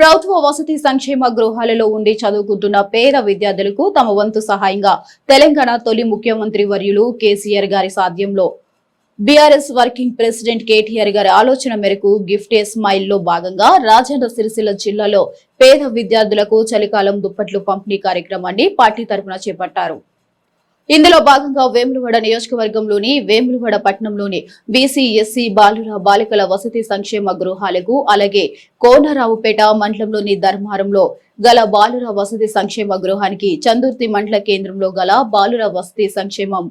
ప్రభుత్వ వసతి సంక్షేమ గృహాలలో ఉండి చదువుకుంటున్న పేద విద్యార్థులకు తమ వంతు సహాయంగా తెలంగాణ తొలి ముఖ్యమంత్రి వర్యులు కేసీఆర్ గారి సాధ్యంలో బీఆర్ఎస్ వర్కింగ్ ప్రెసిడెంట్ కేటీఆర్ గారి ఆలోచన మేరకు గిఫ్ట్ ఏ స్మైల్లో భాగంగా రాజన్న సిరిసిల్ల జిల్లాలో పేద విద్యార్థులకు చలికాలం దుప్పట్లు పంపిణీ కార్యక్రమాన్ని పార్టీ తరఫున చేపట్టారు. ఇందులో భాగంగా వేములవాడ నియోజకవర్గంలోని వేములవాడ పట్టణంలోని బీసీ ఎస్సీ బాలుర బాలికల వసతి సంక్షేమ గృహాలకు అలాగే కోనరావుపేట మండలంలోని ధర్మారంలో గల బాలుర వసతి సంక్షేమ గృహానికి చందుర్తి మండల కేంద్రంలో గల బాలుర వసతి సంక్షేమ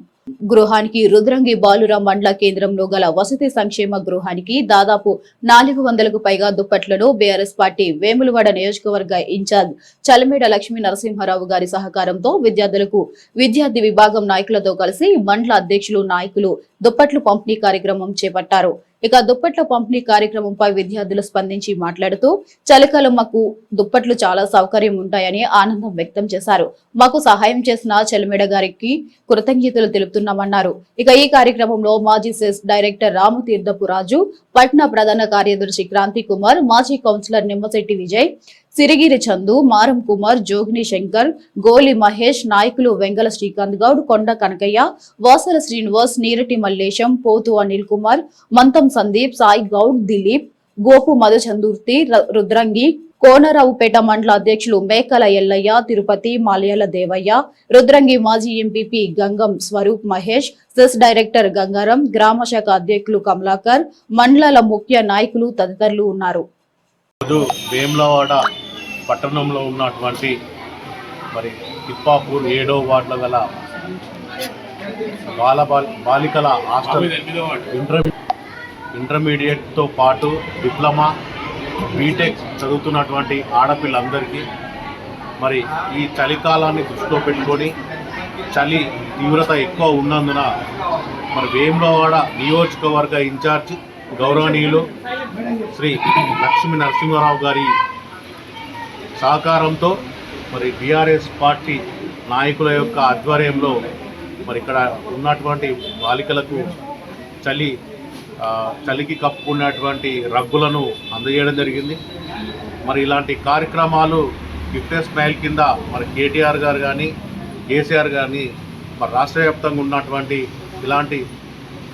గృహానికి రుద్రంగి బాలురాం మండల కేంద్రంలో గల వసతి సంక్షేమ గృహానికి దాదాపు నాలుగు వందలకు పైగా దుప్పట్లను బీఆర్ఎస్ పార్టీ వేములవాడ నియోజకవర్గ ఇన్ఛార్జ్ చలమేడ లక్ష్మీ నరసింహారావు గారి సహకారంతో విద్యార్థులకు విద్యార్థి విభాగం నాయకులతో కలిసి మండల అధ్యక్షులు నాయకులు దుప్పట్లు పంపిణీ కార్యక్రమం చేపట్టారు. ఇక దుప్పట్ల పంపిణీ కార్యక్రమంపై విద్యార్థులు స్పందించి మాట్లాడుతూ చలికాలం మాకు దుప్పట్లు చాలా సౌకర్యం ఉంటాయని ఆనందం వ్యక్తం చేశారు. మాకు సహాయం చేసిన చెలమెడ గారికి కృతజ్ఞతలు చెబుతున్నామన్నారు ఇక ఈ కార్యక్రమంలో మాజీ సెస్ డైరెక్టర్ రామతీర్థపు రాజు పట్నా ప్రధాన కార్యదర్శి క్రాంతి కుమార్ మాజీ కౌన్సిలర్ నిమ్మశెట్టి విజయ్ సిరిగిరి చందు మారం కుమార్ జోగిని శంకర్ గోలి మహేష్ నాయకులు వెంగల శ్రీకాంత్ గౌడ్ కొండ కనకయ్య వాసల శ్రీనివాస్ నీరటి మల్లేశం పోతు అనిల్ కుమార్ మంతం సందీప్ సాయి గౌడ్ దిలీప్ గోపు మధుచందూర్తి రుద్రంగి కోనరావుపేట మండల అధ్యక్షులు మేకల ఎల్లయ్య తిరుపతి మాలయాల దేవయ్య రుద్రంగి మాజీ ఎంపీపీ గంగం స్వరూప్ మహేష్ సెస్ డైరెక్టర్ గంగారం గ్రామ శాఖ అధ్యక్షులు కమలాకర్ మండలాల ముఖ్య నాయకులు తదితరులు ఉన్నారు. పట్టణంలో ఉన్నటువంటి మరి తిప్పాపూర్ ఏడో వార్డులో గల బాల బాల్- బాలికల హాస్టల్ ఇంటర్ ఇంటర్మీడియట్తో పాటు డిప్లొమా బీటెక్ చదువుతున్నటువంటి ఆడపిల్లందరికీ మరి ఈ చలికాలాన్ని దృష్టిలో పెట్టుకొని చలి తీవ్రత ఎక్కువ ఉన్నందున మరి వేములవాడ నియోజకవర్గ ఇన్ఛార్జ్ గౌరవనీయులు శ్రీ లక్ష్మీ నరసింహారావు గారి సహకారంతో మరి బీఆర్ఎస్ పార్టీ నాయకుల యొక్క ఆధ్వర్యంలో మరి ఇక్కడ ఉన్నటువంటి బాలికలకు చలి చలికి కప్పుకున్నటువంటి రగ్గులను అందజేయడం జరిగింది. మరి ఇలాంటి కార్యక్రమాలు గిఫ్ట్ స్మైల్ కింద మరి కేటీఆర్ గారు కానీ కేసీఆర్ కానీ మరి రాష్ట్ర వ్యాప్తంగా ఉన్నటువంటి ఇలాంటి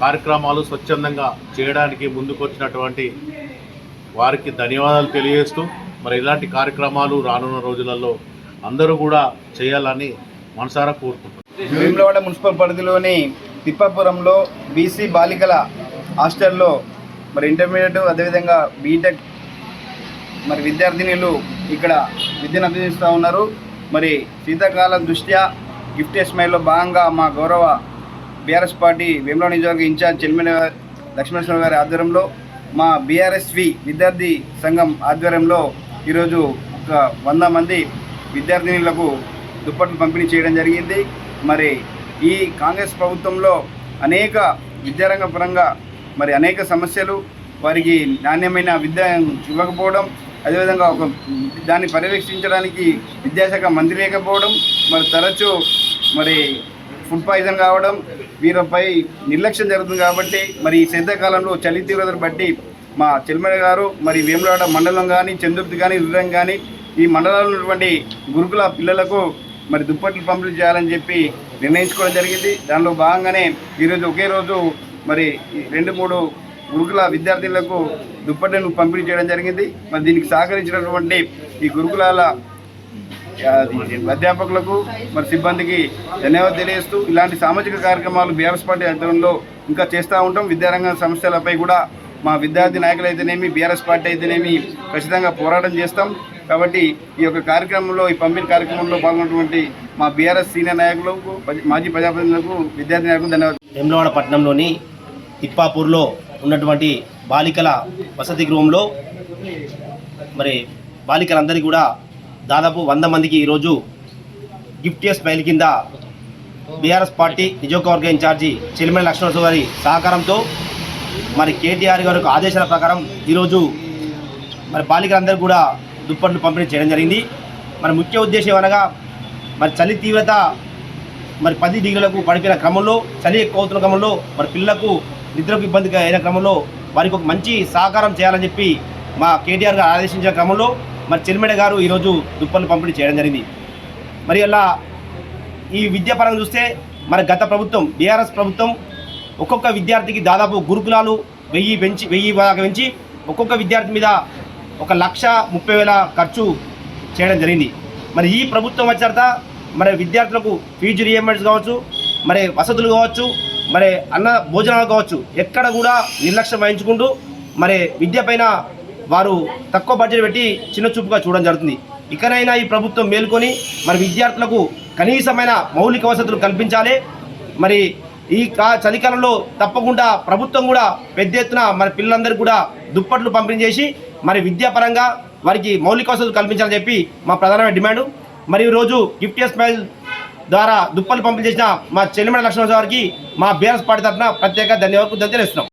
కార్యక్రమాలు స్వచ్ఛందంగా చేయడానికి ముందుకొచ్చినటువంటి వారికి ధన్యవాదాలు తెలియజేస్తూ మరి ఇలాంటి కార్యక్రమాలు రానున్న రోజులలో అందరూ కూడా చేయాలని మనసారా కోరుకుంటున్నాం. వేములవాడ మున్సిపల్ పరిధిలోని తిప్పాపురంలో బీసీ బాలికల హాస్టల్లో మరి ఇంటర్మీడియట్ అదేవిధంగా బీటెక్ మరి విద్యార్థినులు ఇక్కడ విద్యను అభ్యసిస్తూ ఉన్నారు. మరి శీతాకాలం దృష్ట్యా గిఫ్ట్ స్మైల్లో భాగంగా మా గౌరవ బీఆర్ఎస్ పార్టీ వేములవాడ నియోజకవర్గ ఇన్ఛార్జ్ చెల్మిన లక్ష్మణేశ్వర గారి ఆధ్వర్యంలో మా బీఆర్ఎస్వి విద్యార్థి సంఘం ఆధ్వర్యంలో ఈరోజు ఒక వంద మంది విద్యార్థినులకు దుప్పట్లు పంపిణీ చేయడం జరిగింది. మరి ఈ కాంగ్రెస్ ప్రభుత్వంలో అనేక విద్యారంగ పరంగా మరి అనేక సమస్యలు వారికి నాణ్యమైన విద్య ఇవ్వకపోవడం అదేవిధంగా ఒక దాన్ని పర్యవేక్షించడానికి విద్యాశాఖ మంత్రి లేకపోవడం మరి తరచూ మరి ఫుడ్ పాయిజన్ కావడం వీరిపై నిర్లక్ష్యం జరుగుతుంది కాబట్టి మరి ఈ శీతాకాలంలో చలి తీవ్రతను బట్టి మా చెల్మడ గారు మరి వేములవాడ మండలం కానీ చందుర్తి కానీ రుద్రం కానీ ఈ మండలంలో ఉన్నటువంటి గురుకుల పిల్లలకు మరి దుప్పట్లు పంపిణీ చేయాలని చెప్పి నిర్ణయించుకోవడం జరిగింది. దానిలో భాగంగానే ఈరోజు ఒకే రోజు మరి ఈ రెండు మూడు గురుకుల విద్యార్థులకు దుప్పట్లను పంపిణీ చేయడం జరిగింది. మరి దీనికి సహకరించినటువంటి ఈ గురుకులాల అధ్యాపకులకు మరి సిబ్బందికి ధన్యవాదాలు తెలియజేస్తూ ఇలాంటి సామాజిక కార్యక్రమాలు బీఆర్ఎస్ పార్టీ ఆధ్వర్యంలో ఇంకా చేస్తూ ఉంటాం. విద్యారంగ సమస్యలపై కూడా మా విద్యార్థి నాయకులు అయితేనేమి బీఆర్ఎస్ పార్టీ అయితేనేమి ఖచ్చితంగా పోరాటం చేస్తాం. కాబట్టి ఈ యొక్క కార్యక్రమంలో ఈ పంపిణీ కార్యక్రమంలో పాల్గొన్నటువంటి మా బీఆర్ఎస్ సీనియర్ నాయకులకు మాజీ ప్రజాప్రతినిధులకు విద్యార్థి నాయకులకు ధన్యవాదాలు. వేములవాడ పట్టణంలోని తిప్పాపూర్లో ఉన్నటువంటి బాలికల వసతి గృహంలో మరి బాలికలందరికీ కూడా దాదాపు వంద మందికి ఈరోజు గిఫ్ట్ స్మైల్ కింద బీఆర్ఎస్ పార్టీ నియోజకవర్గ ఇన్ఛార్జి చిలిమల లక్ష్మణ గారి సహకారంతో మరి కేటీఆర్ గారి ఆదేశాల ప్రకారం ఈరోజు మరి బాలికలందరికీ కూడా దుప్పట్లు పంపిణీ చేయడం జరిగింది. మరి ముఖ్య ఉద్దేశం అనగా మరి చలి తీవ్రత మరి పది డిగ్రీలకు పడిపోయిన క్రమంలో చలి ఎక్కువ అవుతున్న క్రమంలో మరి పిల్లలకు నిద్రకు ఇబ్బంది అయిన క్రమంలో వారికి ఒక మంచి సహకారం చేయాలని చెప్పి మా కేటీఆర్ గారు ఆదేశించిన క్రమంలో మరి చెల్మెడ గారు ఈరోజు దుప్పలు పంపిణీ చేయడం జరిగింది. మరి అలా ఈ విద్యాపరంగా చూస్తే మరి గత ప్రభుత్వం బీఆర్ఎస్ ప్రభుత్వం ఒక్కొక్క విద్యార్థికి దాదాపు గురుకులాలు వెయ్యి పెంచి వెయ్యి దాకా పెంచి ఒక్కొక్క విద్యార్థి మీద ఒక లక్ష ముప్పై వేల ఖర్చు చేయడం జరిగింది. మరి ఈ ప్రభుత్వం వచ్చాక మరి విద్యార్థులకు ఫీజు రియంబర్స్ కావచ్చు మరి వసతులు కావచ్చు మరి అన్న భోజనాలు కావచ్చు ఎక్కడ కూడా నిర్లక్ష్యం వహించుకుంటూ మరి విద్య పైన వారు తక్కువ బడ్జెట్ పెట్టి చిన్న చూపుగా చూడడం జరుగుతుంది. ఇకనైనా ఈ ప్రభుత్వం మేల్కొని మరి విద్యార్థులకు కనీసమైన మౌలిక వసతులు కల్పించాలి. మరి ఈ చలికాలంలో తప్పకుండా ప్రభుత్వం కూడా పెద్ద ఎత్తున మరి పిల్లలందరికీ కూడా దుప్పట్లు పంపిణీ చేసి మరి విద్యాపరంగా వారికి మౌలిక వసతులు కల్పించాలని చెప్పి మా ప్రధానమైన డిమాండ్. మరి ఈరోజు గిఫ్ట్ స్మైల్ ద్వారా దుప్పలు పంపిణీ చేసిన మా చెల్లిమడ లక్ష్మణ గారికి మా బీఆర్ఎస్ పార్టీ తరఫున ప్రత్యేక ధన్యవాదాలు తెలియజేస్తున్నాం